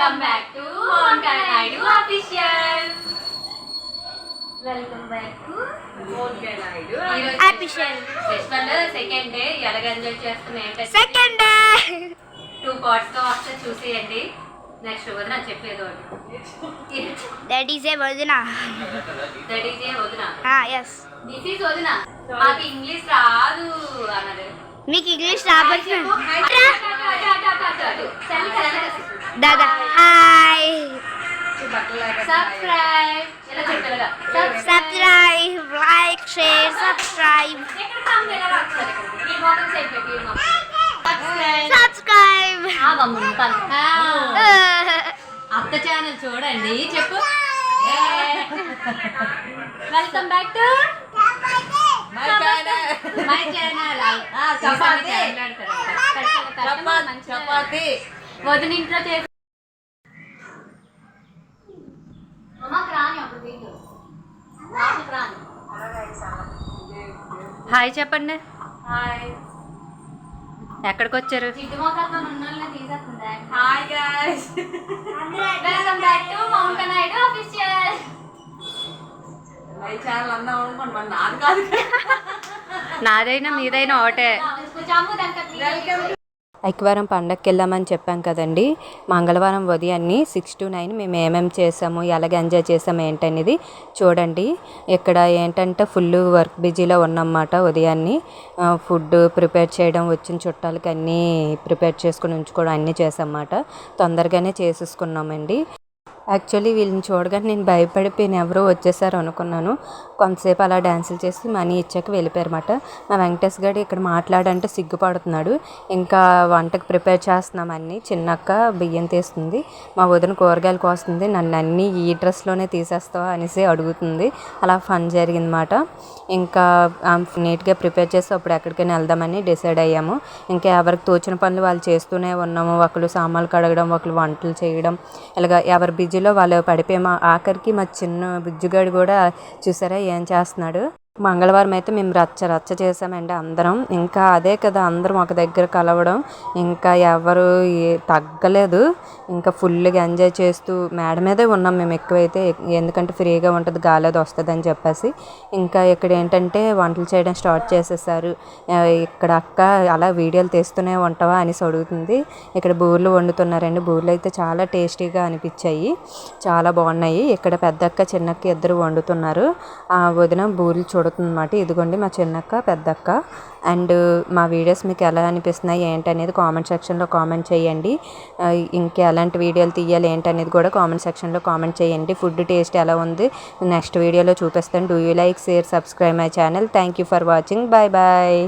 Welcome back to Monkaya Naidu official welcome back to Monkaya Naidu official festival second day ఎలాగ enjoy second two పార్ట్స్గా వస్తే చూసేయండి. Next వదిన చెప్పేది ఒకటి. దట్ ఈస్ ఏ వదిన? దట్ ఈజ్ ఏ వదిన? ఎస్ దిస్ వదిన. మాకు ఇంగ్లీష్ రాదు అన్నది మీకు ఇంగ్లీష్ రాబోతు దాదా hi. Subscribe subscribe like share subscribe. Subscribe. అత్త ఛానల్ చూడండి చెప్పు. Welcome back to my channel my channel chapati. Chapati chapati వదిన ఇంట్లో చేసి హాయ్ చెప్పండి హాయ్ ఎక్కడికి వచ్చారు hi guys welcome back to mount Naidu official my channel అన్నా అనుకోండి మరి నాది కాదు నాదైనా మీదైనా ఒకటే. వెల్కమ్ ఐక్యవారం పండగకి వెళ్ళామని చెప్పాం కదండి. మంగళవారం ఉదయాన్ని సిక్స్ టు నైన్ మేము ఏమేమి చేసాము ఎలాగ ఎంజాయ్ చేసాము ఏంటనేది చూడండి. ఇక్కడ ఏంటంటే ఫుల్ వర్క్ బిజీలో ఉన్నమాట ఉదయాన్ని. ఫుడ్ ప్రిపేర్ చేయడం వచ్చిన చుట్టాలకి అన్నీ ప్రిపేర్ చేసుకుని ఉంచుకోవడం అన్నీ చేసామన్నమాట. తొందరగానే చేసేసుకున్నామండి. యాక్చువల్లీ వీళ్ళని చూడగానే నేను భయపడిపోయిన. ఎవరో వచ్చేసారు అనుకున్నాను. కొంతసేపు అలా డ్యాన్సులు చేసి మనీ ఇచ్చాక వెళ్ళిపోయారన్నమాట. మా వెంకటేష్ గారు ఇక్కడ మాట్లాడంటే సిగ్గుపడుతున్నాడు. ఇంకా వంటకు ప్రిపేర్ చేస్తున్నాం అన్ని. చిన్నక్క బియ్యం తీస్తుంది. మా వదిన కూరగాయలు కోస్తుంది. నన్ను అన్నీ ఈ డ్రెస్లోనే తీసేస్తావా అనేసి అడుగుతుంది. అలా ఫన్ జరిగిందన్నమాట. ఇంకా నీట్గా ప్రిపేర్ చేసి అప్పుడు ఎక్కడికైనా వెళ్దామని డిసైడ్ అయ్యాము. ఇంకా ఎవరికి తోచిన పనులు వాళ్ళు చేస్తూనే ఉన్నాము. ఒకరు సామాన్లు కడగడం ఒకరు వంటలు చేయడం. ఇలాగ ఎవరి మధ్యలో వాళ్ళు పడిపోయాము ఆఖరికి మా చిన్న బుజ్జుగాడు కూడా చూసారా ఏం చేస్తున్నాడు? మంగళవారం అయితే మేము రచ్చ రచ్చ చేసామండి అందరం. ఇంకా అదే కదా అందరం ఒక దగ్గర కలవడం. ఇంకా ఎవరు తగ్గలేదు. ఇంకా ఫుల్గా ఎంజాయ్ చేస్తూ మేడ మీదే ఉన్నాం మేము ఎక్కువైతే. ఎందుకంటే ఫ్రీగా ఉంటుంది గాలి అది వస్తుంది అని చెప్పేసి. ఇంకా ఇక్కడ ఏంటంటే వంటలు చేయడం స్టార్ట్ చేసేసారు. ఇక్కడ అక్క అలా వీడియోలు తీస్తూనే ఉంటావా అనేసి అడుగుతుంది. ఇక్కడ బూర్లు వండుతున్నారండి. బూర్లు అయితే చాలా టేస్టీగా అనిపించాయి. చాలా బాగున్నాయి. ఇక్కడ పెద్దక్క చిన్నక్క ఇద్దరు వండుతున్నారు. ఆ వదిన బూరెలు చూడుతుందన్నమాట. ఇదిగోండి మా చిన్నక్క పెద్దక్క. అండ్ మా వీడియోస్ మీకు ఎలా అనిపిస్తున్నాయి ఏంటనేది కామెంట్ సెక్షన్లో కామెంట్ చేయండి. ఇంకెలా ఎలాంటి వీడియోలు తీయాలి ఏంటనేది కూడా కామెంట్ సెక్షన్లో కామెంట్ చేయండి. ఫుడ్ టేస్ట్ ఎలా ఉంది నెక్స్ట్ వీడియోలో చూపిస్తాను. Do you like share subscribe my channel. Thank you for watching. Bye bye.